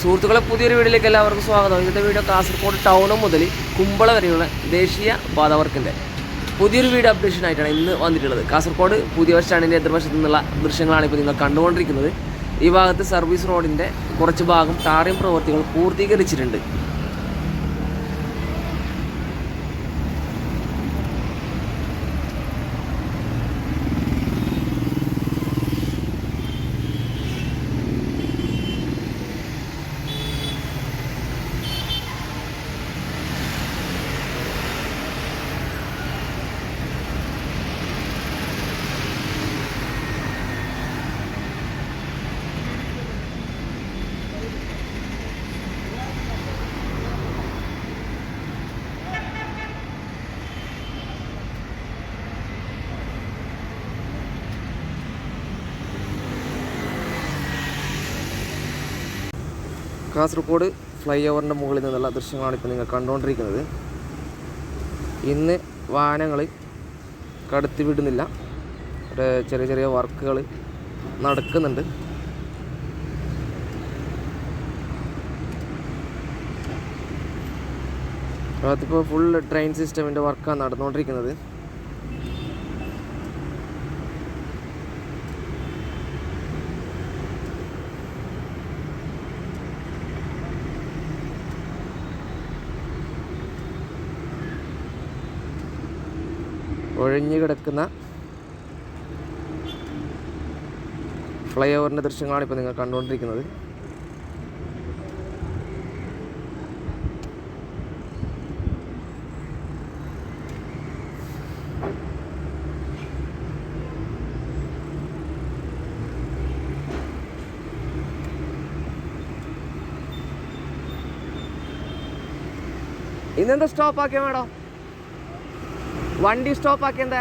സുഹൃത്തുക്കളെ പുതിയൊരു വീഡിയോയിലേക്ക് എല്ലാവർക്കും സ്വാഗതം. ഇന്നത്തെ വീഡിയോ കാസർഗോഡ് ടൗണ് മുതൽ കുമ്പള വരെയുള്ള ദേശീയ പാതവർക്കിന്റെ പുതിയൊരു വീഡിയോ അപ്ഡേഷൻ ആയിട്ടാണ് ഇന്ന് വന്നിട്ടുള്ളത്. കാസർഗോഡ് പുതിയ ബസ് സ്റ്റാൻഡിന്റെ എതിർവശത്തു നിന്നുള്ള ദൃശ്യങ്ങളാണ് ഇപ്പോൾ നിങ്ങൾ കണ്ടുകൊണ്ടിരിക്കുന്നത്. ഈ ഭാഗത്ത് സർവീസ് റോഡിന്റെ കുറച്ച് ഭാഗം ടാറിംഗ് പ്രവൃത്തികൾ പൂർത്തീകരിച്ചിട്ടുണ്ട്. കാസർഗോഡ് ഫ്ലൈ ഓവറിന്റെ മുകളിൽ നിന്നുള്ള ദൃശ്യങ്ങളാണ് ഇപ്പോൾ നിങ്ങൾ കണ്ടുകൊണ്ടിരിക്കുന്നത്. ഇന്ന് വാഹനങ്ങൾ കടത്തി വിടുന്നില്ല. ചെറിയ ചെറിയ വർക്കുകൾ നടക്കുന്നുണ്ട്. അതിപ്പോൾ ഫുൾ ട്രെയിൻ സിസ്റ്റമിന്റെ വർക്കാണ് നടന്നുകൊണ്ടിരിക്കുന്നത്. ഒഴിഞ്ഞു കിടക്കുന്ന ഫ്ലൈ ഓവറിന്റെ ദൃശ്യങ്ങളാണ് ഇപ്പോൾ നിങ്ങൾ കണ്ടുകൊണ്ടിരിക്കുന്നത്. ഇന്നെന്താ സ്റ്റോപ്പ് ആക്കിയ മേഡം? വണ്ടി സ്റ്റോപ്പ് ആക്കിയെന്താ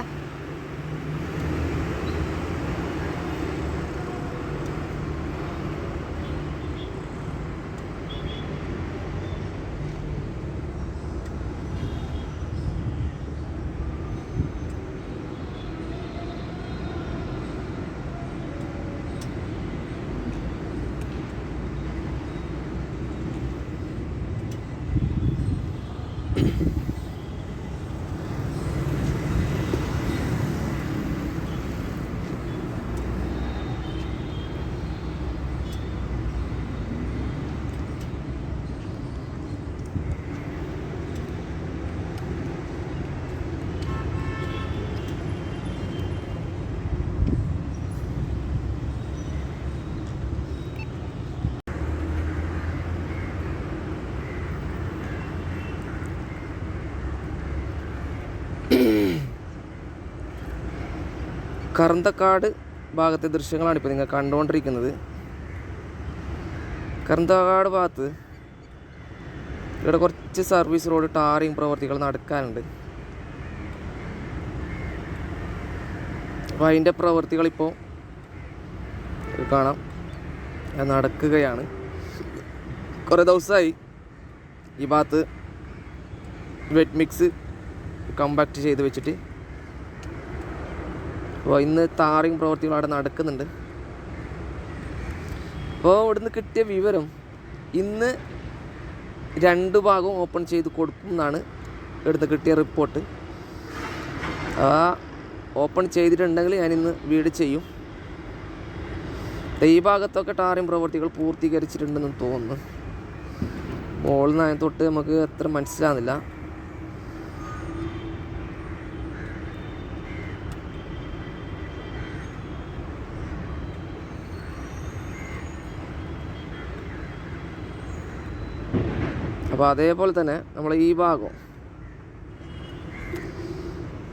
കറന്തക്കാട് ഭാഗത്തെ ദൃശ്യങ്ങളാണ് ഇപ്പോൾ നിങ്ങൾ കണ്ടുകൊണ്ടിരിക്കുന്നത്. കറന്തക്കാട് ഭാഗത്ത് ഇവിടെ കുറച്ച് സർവീസ് റോഡ് ടാറിങ് പ്രവർത്തികൾ നടക്കാനുണ്ട്. അപ്പോൾ അതിന്റെ പ്രവൃത്തികൾ ഇപ്പോൾ കാണാം. നടക്കുകയാണ്. കുറേ ദിവസമായി ഈ ഭാഗത്ത് വെറ്റ് മിക്സ് കമ്പാക്ട് ചെയ്ത് വെച്ചിട്ട് അപ്പോൾ ഇന്ന് താറിങ് പ്രവർത്തികൾ അവിടെ നടക്കുന്നുണ്ട്. അപ്പോൾ ഇവിടുന്ന് കിട്ടിയ വിവരം ഇന്ന് രണ്ട് ഭാഗവും ഓപ്പൺ ചെയ്ത് കൊടുക്കും എന്നാണ് ഇവിടുന്ന് കിട്ടിയ റിപ്പോർട്ട്. ആ ഓപ്പൺ ചെയ്തിട്ടുണ്ടെങ്കിൽ ഞാൻ ഇന്ന് വീട് ചെയ്യും. ഈ ഭാഗത്തൊക്കെ ടാറിങ് പ്രവർത്തികൾ പൂർത്തീകരിച്ചിട്ടുണ്ടെന്ന് തോന്നുന്നു. മോളിൽ നിന്ന് തൊട്ട് നമുക്ക് അത്ര മനസ്സിലാകുന്നില്ല അപ്പോൾ അതേപോലെ തന്നെ നമ്മൾ ഈ ഭാഗം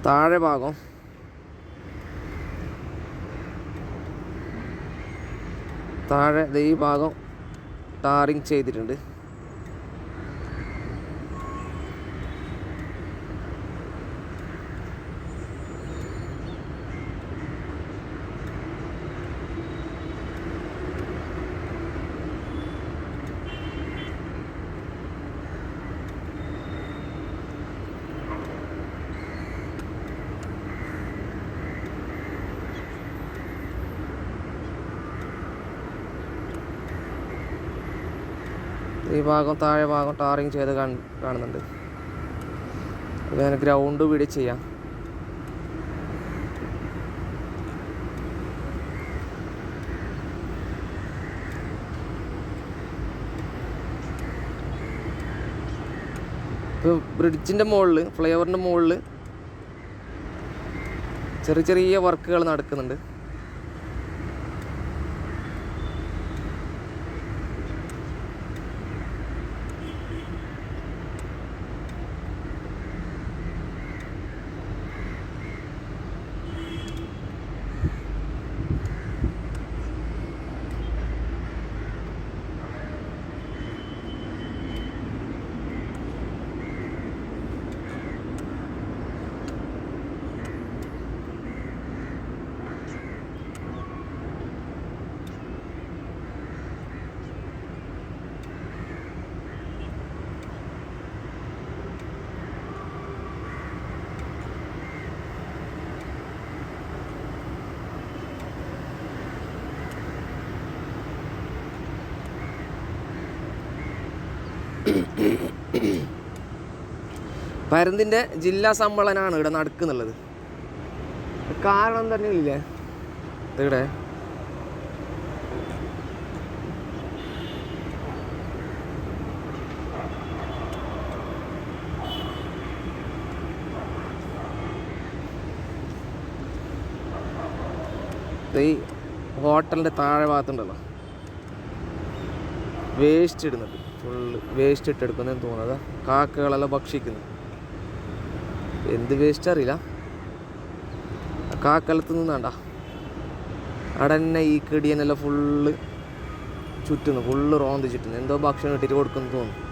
താഴെ ഭാഗം താഴെ ഈ ഭാഗം ടാറിങ് ചെയ്തിട്ടുണ്ട്. ഈ ഭാഗം താഴെ ഭാഗം ടാറിങ് ചെയ്ത് കാണ്- കാണുന്നുണ്ട്. ഞാൻ ഗ്രൗണ്ട് വീട് ചെയ്യാം. ഇപ്പോൾ ബ്രിഡ്ജിന്റെ മുകളിൽ ഫ്ലൈഓവറിന്റെ മുകളിൽ ചെറിയ ചെറിയ വർക്കുകൾ നടക്കുന്നുണ്ട്. പരന്തിന്റെ ജില്ലാ സമ്മേളനമാണ് ഇവിടെ നടക്കുന്നുള്ളത്. കാരണം തന്നെ ഇല്ലേ ഇവിടെ ഈ ഹോട്ടലിന്റെ താഴെ ഭാഗത്തുണ്ടല്ലോ. വേസ്റ്റ് ഇടുന്നുണ്ട്. ഫുള്ള് വേസ്റ്റ് ഇട്ടെടുക്കുന്നതെന്ന് തോന്നുന്നത് കാക്കകളെല്ലാം ഭക്ഷിക്കുന്നു. എന്ത് വേസ്റ്റ് അറിയില്ല. കാക്കലത്ത് നിന്നാണ്ട അവിടെ തന്നെ ഈ കെടിയനെല്ലാം ഫുള്ള് ചുറ്റുന്നു. ഫുള്ള് റോന്ത് ചുറ്റുന്നു. എന്തോ ഭക്ഷണം ഇട്ടിട്ട് കൊടുക്കുന്നു തോന്നുന്നു.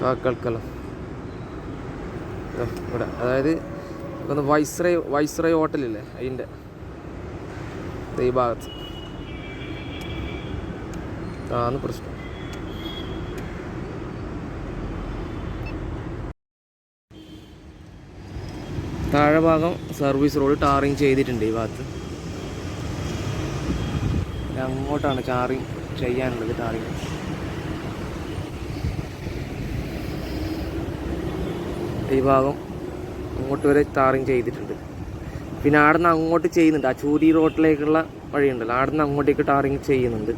കാക്കൽക്കലം. ഇവിടെ. അതായത് ഒന്ന് വൈസ്രൈ വൈസ്രൈ ഹോട്ടലില്ലേ അതിന്റെ. ഈ ഭാഗത്ത്. അതാണ് പ്രശ്നം താഴെ ഭാഗം സർവീസ് റോഡ് ടാറിങ് ചെയ്തിട്ടുണ്ട് ഈ ഭാഗത്ത്. അങ്ങോട്ടാണ് ടാറിങ് ചെയ്യാനുള്ളത് ടാറിങ്. ഈ ഭാഗം അങ്ങോട്ട് വരെ ടാറിങ് ചെയ്തിട്ടുണ്ട്. പിന്നെ അവിടെ നിന്ന് അങ്ങോട്ട് ചെയ്യുന്നുണ്ട്. ആ ചൂരി റോഡിലേക്കുള്ള വഴിയുണ്ടല്ലോ. അവിടെ നിന്ന് അങ്ങോട്ടേക്ക് ടാറിങ് ചെയ്യുന്നുണ്ട്.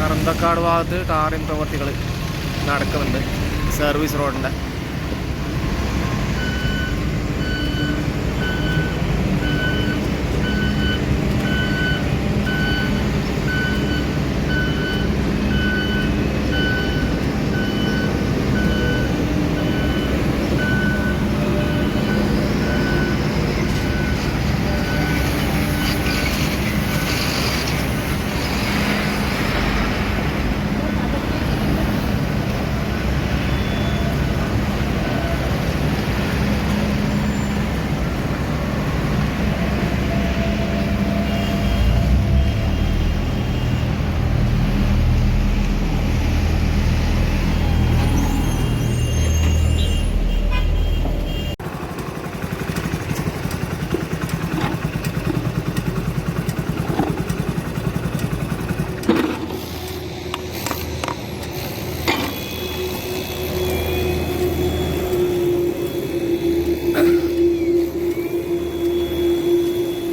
കറന്തക്കാട് ഭാഗത്ത് ടാറിങ് പ്രവർത്തികൾ നടക്കുന്നുണ്ട്. സർവീസ് റോഡിന്റെ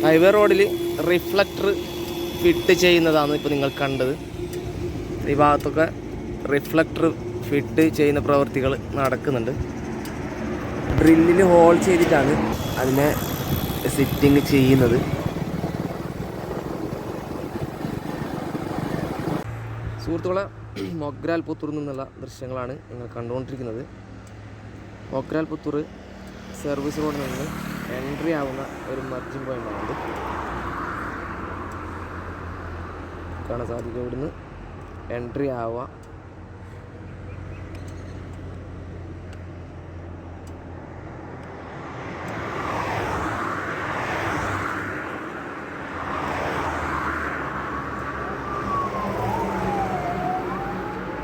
ഹൈവേ റോഡിൽ റിഫ്ലക്ടർ ഫിറ്റ് ചെയ്യുന്നതാണ് ഇപ്പോൾ നിങ്ങൾ കണ്ടത്. ഈ ഭാഗത്തൊക്കെ റിഫ്ലക്ടർ ഫിറ്റ് ചെയ്യുന്ന പ്രവൃത്തികൾ നടക്കുന്നുണ്ട്. ഡ്രില്ലിൽ ഹോൾ ചെയ്തിട്ടാണ് അതിനെ സിറ്റിങ് ചെയ്യുന്നത്. സുഹൃത്തുക്കളെ മൊഗ്രാൽ പുത്തൂർ നിന്നുള്ള ദൃശ്യങ്ങളാണ് നിങ്ങൾ കണ്ടുകൊണ്ടിരിക്കുന്നത്. മൊഗ്രാൽ പുത്തൂർ സർവീസ് റോഡിൽ നിന്ന് എൻട്രി ആവുന്ന ഒരു മർജിങ് പോയിന്റാണ് കാണാൻ സാധിക്കും ഇവിടുന്ന്? എൻട്രി ആവുക.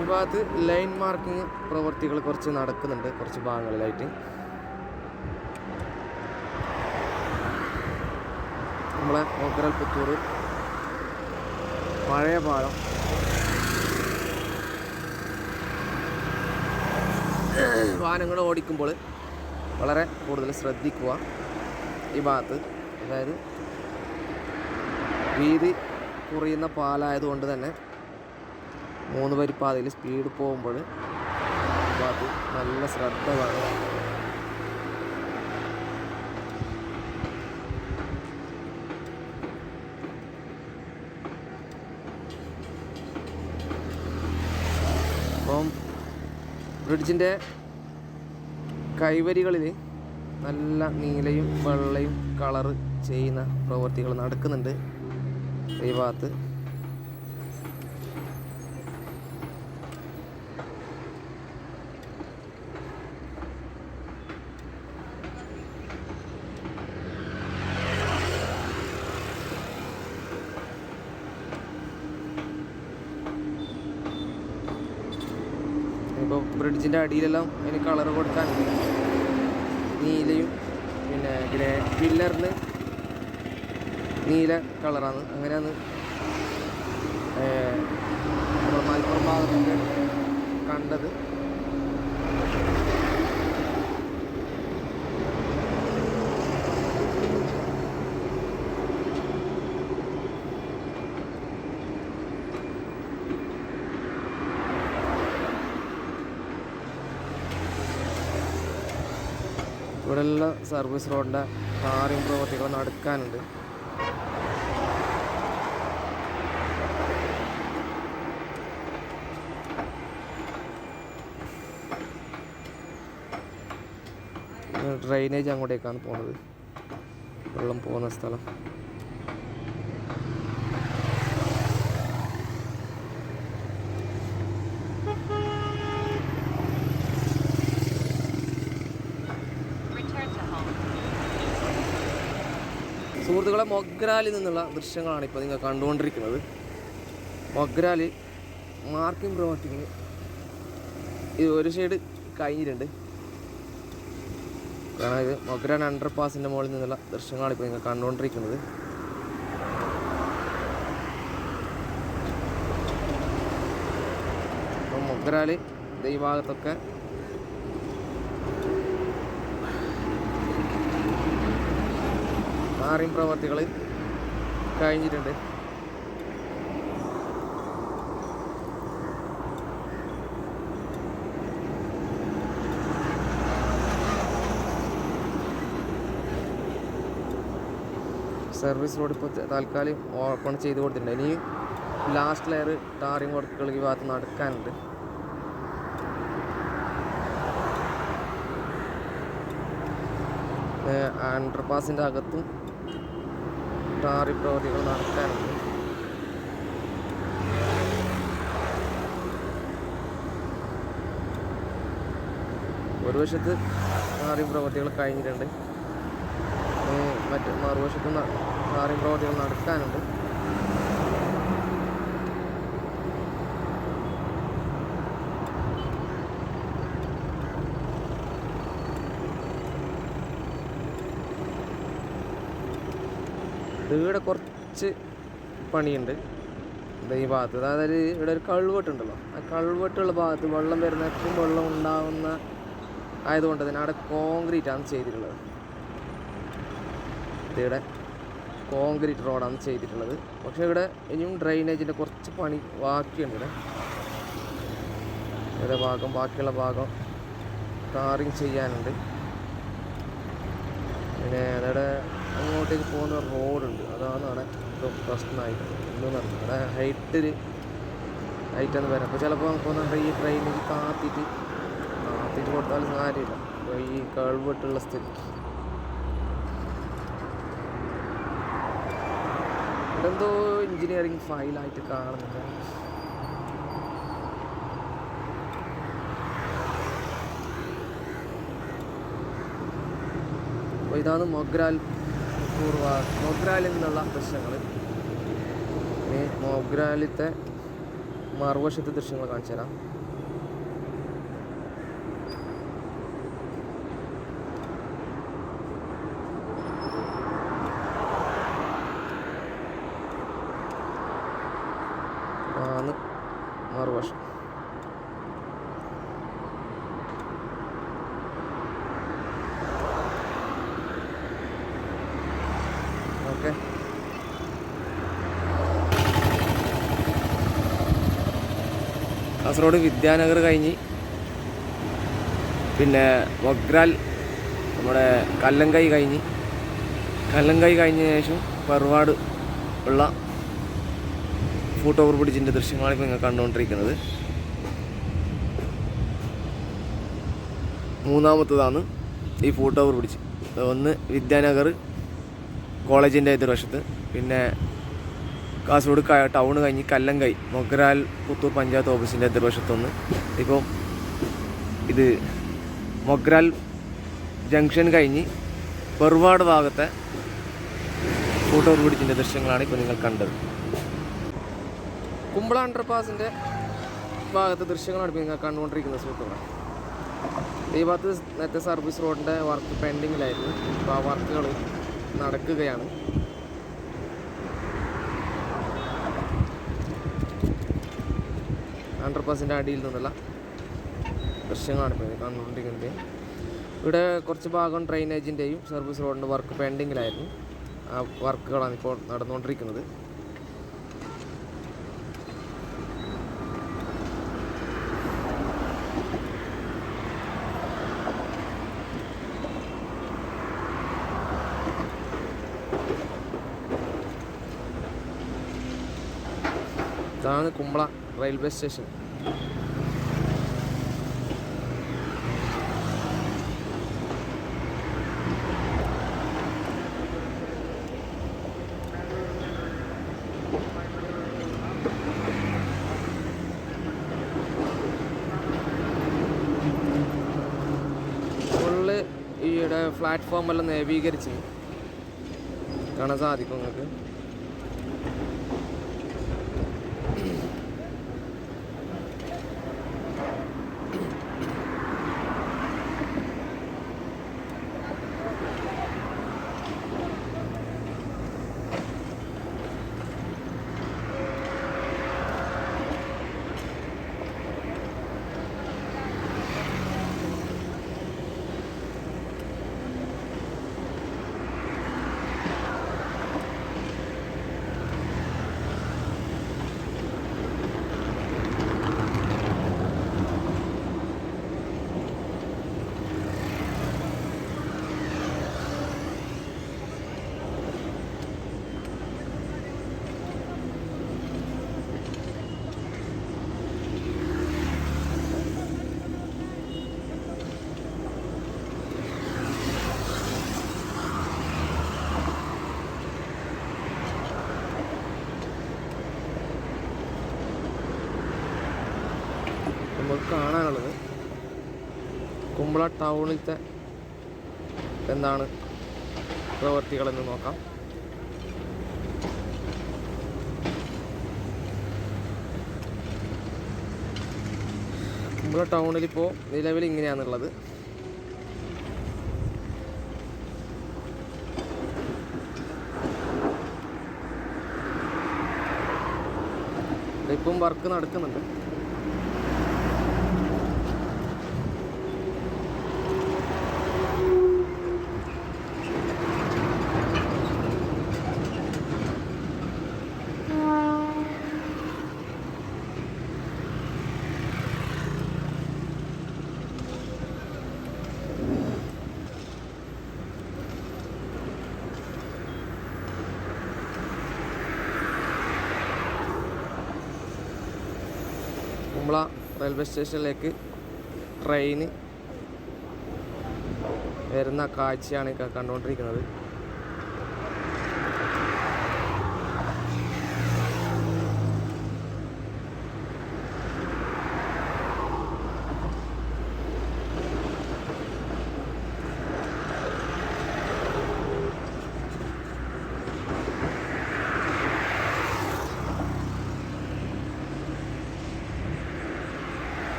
ഈ ഭാഗത്ത് ലൈൻ മാർക്കിങ് പ്രവൃത്തികൾ കുറച്ച് നടക്കുന്നുണ്ട്. കുറച്ച് ഭാഗങ്ങളിലായിട്ട്. നമ്മളെ ഓക്കരൽ പുത്തൂർ. പഴയ പാലം. വാഹനങ്ങൾ ഓടിക്കുമ്പോൾ വളരെ കൂടുതൽ ശ്രദ്ധിക്കുക ഈ ഭാഗത്ത്. അതായത് വീതി കുറയുന്ന പാലായതുകൊണ്ട് തന്നെ മൂന്ന് വരി പാതയിൽ സ്പീഡ് പോകുമ്പോൾ ഈ ഭാഗത്ത് നല്ല ശ്രദ്ധ വേണം. ബ്രിഡ്ജിന്റെ കൈവരികളിൽ നല്ല നീലയും വെള്ളയും കളറ് ചെയ്യുന്ന പ്രവൃത്തികൾ നടക്കുന്നുണ്ട്. ഈ ഭാഗത്ത് ബ്രിഡ്ജിന്റെ അടിയിലെല്ലാം അതിന് കളർ കൊടുക്കാൻ നീലയും പിന്നെ ഗ്രേ പില്ലറിന് നീല കളറാണ് അങ്ങനെയാണ് മലപ്പുറം ഭാഗത്തൊക്കെ കണ്ടത് ഇവിടെയുള്ള സർവീസ് റോഡിന്റെ ടാറിങ് പ്രവർത്തികൾ നടക്കാനുണ്ട് ഡ്രെയിനേജ് അങ്ങോട്ടേക്കാണ് പോണത്. വെള്ളം പോകുന്ന സ്ഥലം. സുഹൃത്തുക്കളെ മൊഗ്രാലിൽ നിന്നുള്ള ദൃശ്യങ്ങളാണ് ഇപ്പോൾ നിങ്ങൾ കണ്ടുകൊണ്ടിരിക്കുന്നത്. മൊഗ്രാലിൽ മാർക്കിംഗ് പ്രവർത്തിക്കുന്നത് ഇത് ഒരു സൈഡ് കഴിഞ്ഞിട്ടുണ്ട്. കാരണം ഇത് മൊഗ്രാൻ അണ്ടർ പാസിന്റെ മുകളിൽ നിന്നുള്ള ദൃശ്യങ്ങളാണ് ഇപ്പോൾ നിങ്ങൾ കണ്ടുകൊണ്ടിരിക്കുന്നത്. മൊഗ്രാൽ ഈ മാറിയും പ്രവർത്തികൾ കഴിഞ്ഞിട്ടുണ്ട്. സർവീസ് റോഡ് ഇപ്പോൾ താൽക്കാലം ഓപ്പൺ ചെയ്ത് കൊടുത്തിട്ടുണ്ട്. ഇനി ലാസ്റ്റ് ലെയർ ടാറിംഗ് വർക്കുകൾ ഈ ഭാഗത്ത് നടക്കാനുണ്ട്. അണ്ടർ പാസിന്റെ അകത്തും ടാറി പ്രവൃത്തികൾ നടക്കാറുണ്ട്. ഒരു വശത്ത് ടാറി പ്രവൃത്തികൾ കഴിഞ്ഞിട്ടുണ്ട്. മറ്റ് മറുവശത്ത് ടാറി പ്രവൃത്തികൾ നടക്കാനുണ്ട്. ഇവിടെ കുറച്ച് പണിയുണ്ട് ഈ ഭാഗത്ത്. അതായത് ഇവിടെ ഒരു കൾവെട്ടുണ്ടല്ലോ. ആ കൾവെട്ടുള്ള ഭാഗത്ത് വെള്ളം വരുന്ന എപ്പോഴും വെള്ളം ഉണ്ടാകുന്ന ആയതുകൊണ്ട് തന്നെ അവിടെ കോൺക്രീറ്റ് ആണ് ചെയ്തിട്ടുള്ളത് ഇവിടെ കോൺക്രീറ്റ് റോഡാണ് ചെയ്തിട്ടുള്ളത്. പക്ഷേ ഇവിടെ ഇനിയും ഡ്രെയിനേജിന്റെ കുറച്ച് പണി ബാക്കിയുണ്ട് ഇവിടെ. ഇവിടെ ഭാഗം ബാക്കിയുള്ള ഭാഗം ടാറിങ് ചെയ്യാനുണ്ട്. പിന്നെ അവിടെ അങ്ങോട്ടേക്ക് പോകുന്ന റോഡുണ്ട്. അതാണ് അവിടെ ഇപ്പം പ്രശ്നമായിട്ട് എന്ന് പറഞ്ഞു അവിടെ ഹൈറ്റിൽ ഹൈറ്റ് എന്ന് പറയാം അപ്പോൾ ചിലപ്പോൾ നമുക്ക് തോന്നുന്നുണ്ട് ഈ ട്രെയിനിൽ കാത്തിട്ട് കാത്തിട്ട് കൊടുത്താലും കാര്യമില്ല. അപ്പോൾ ഈ കഴിവിട്ടുള്ള സ്ഥിതിക്ക് ഇവിടെ എന്തോ എഞ്ചിനീയറിങ് ഫയലായിട്ട് കാണുന്നുണ്ട്. അപ്പോൾ ഇതാണ് മൊഗ്രാൽ പൂർവ മൊഗ്രാലിൽ നിന്നുള്ള ദൃശ്യങ്ങൾ മൊഗ്രാലിത്തെ മറുവശത്തെ ദൃശ്യങ്ങൾ കാണിച്ചു തരാം കാസർഗോഡ് വിദ്യാനഗർ കഴിഞ്ഞ് പിന്നെ മൊഗ്രാൽ നമ്മുടെ കല്ലങ്കൈ കഴിഞ്ഞ് കല്ലങ്കൈ കഴിഞ്ഞ ശേഷം പെർവാട് ഉള്ള ഫൂട്ട് ഓവർ ബ്രിഡ്ജിന്റെ ദൃശ്യങ്ങളാണ് ഇപ്പോൾ നിങ്ങൾ കണ്ടുകൊണ്ടിരിക്കുന്നത്. മൂന്നാമത്തതാണ് ഈ ഫൂട്ട് ഓവർ ബ്രിഡ്ജ്. ഒന്ന് വിദ്യാനഗർ കോളേജിന്റെ എതിർവശത്ത് പിന്നെ കാസർഗോഡ് ടൗൺ കഴിഞ്ഞ് കല്ലങ്കൈ മൊഗ്രാൽ പുത്തൂർ പഞ്ചായത്ത് ഓഫീസിന്റെ എതിർവശത്തുനിന്ന്. ഇപ്പോൾ ഇത് മൊഗ്രാൽ ജംഗ്ഷൻ കഴിഞ്ഞ് പെർവാട് ഭാഗത്തെ ഫോട്ടോർ ബ്രിഡ്ജിന്റെ ദൃശ്യങ്ങളാണ് ഇപ്പോൾ നിങ്ങൾ കണ്ടത്. കുമ്പള അണ്ടർപാസിന്റെ ഭാഗത്തെ ദൃശ്യങ്ങളാണ് ഇപ്പോൾ നിങ്ങൾ കണ്ടുകൊണ്ടിരിക്കുന്നത് സുഹൃത്തുക്കളെ. ഈ ഭാഗത്ത് നേരത്തെ സർവീസ് റോഡിന്റെ വർക്ക് പെൻഡിങ്ങിലായിരുന്നു ഇപ്പോൾ ആ വർക്കുകൾ നടക്കുകയാണ്. അണ്ടർപാസിന്റെ അടിയിൽ നിന്നുള്ള ദൃശ്യങ്ങളാണ് ഇപ്പോൾ കണ്ടുകൊണ്ടിരിക്കുന്നത്. ഇവിടെ കുറച്ച് ഭാഗം ഡ്രെയിനേജിന്റെയും സർവീസ് റോഡിന്റെ വർക്ക് പെൻഡിങ്ങിലായിരുന്നു ആ വർക്കുകളാണ് ഇപ്പോൾ നടന്നുകൊണ്ടിരിക്കുന്നത്. ഇതാണ് കുമ്പള റെയിൽവേ സ്റ്റേഷൻ. ഈയുടെ പ്ലാറ്റ്ഫോം എല്ലാം നവീകരിച്ച്. കാണാൻ സാധിക്കും നിങ്ങൾക്ക് നമുക്ക് കാണാനുള്ളത് കുമ്പള ടൗണിലത്തെ എന്താണ് പ്രവർത്തികളെന്ന് നോക്കാം. കുമ്പള ടൗണിൽ ഇപ്പോൾ നിലവിൽ ഇങ്ങനെയാണുള്ളത്. ഇപ്പം വർക്ക് നടക്കുന്നുണ്ട് കുമ്പള റെയിൽവേ സ്റ്റേഷനിലേക്ക് ട്രെയിന് വരുന്ന കാഴ്ചയാണ് കണ്ടുകൊണ്ടിരിക്കുന്നത്.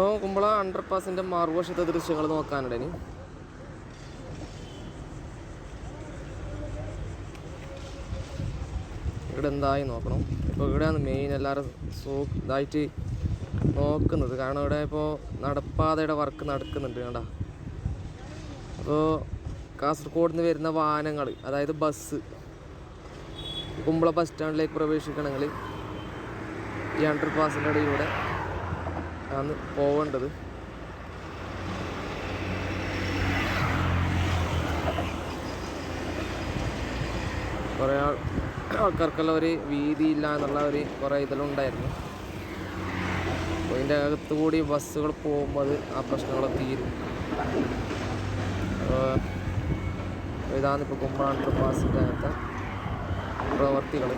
ഇപ്പോൾ കുമ്പള അണ്ടർ പാസിന്റെ മറുവശത്തെ ദൃശ്യങ്ങൾ നോക്കാനുണ്ട് ഇനി. ഇവിടെ എന്തായി നോക്കണം. ഇപ്പോൾ ഇവിടെയാണ് മെയിൻ എല്ലാവരും സോ ഇതായിട്ട് നോക്കുന്നത്. കാരണം ഇവിടെ ഇപ്പോൾ നടപ്പാതയുടെ വർക്ക് നടക്കുന്നുണ്ട് കണ്ട. അപ്പോൾ കാസർഗോഡ് നിന്ന് വരുന്ന വാഹനങ്ങൾ അതായത് ബസ് കുമ്പള ബസ് സ്റ്റാൻഡിലേക്ക് പ്രവേശിക്കണമെങ്കിൽ ഈ അണ്ടർ പാസിന്റെ ഇടയിലൂടെ ആണ് പോവേണ്ടത്. കുറേ ആൾ ആൾക്കാർക്കെല്ലാം ഒരു വീതിയില്ല എന്നുള്ള ഒരു കുറേ ഇതിലുണ്ടായിരുന്നു. അപ്പോൾ ഇതിന്റെ അകത്ത് കൂടി ബസ്സുകൾ പോകുമ്പോൾ അത് ആ പ്രശ്നങ്ങളൊക്കെ തീരും. ഇതാണ് ഇപ്പോൾ കുമ്പള അണ്ടർ പാസിന്റെ അകത്തെ പ്രവർത്തികൾ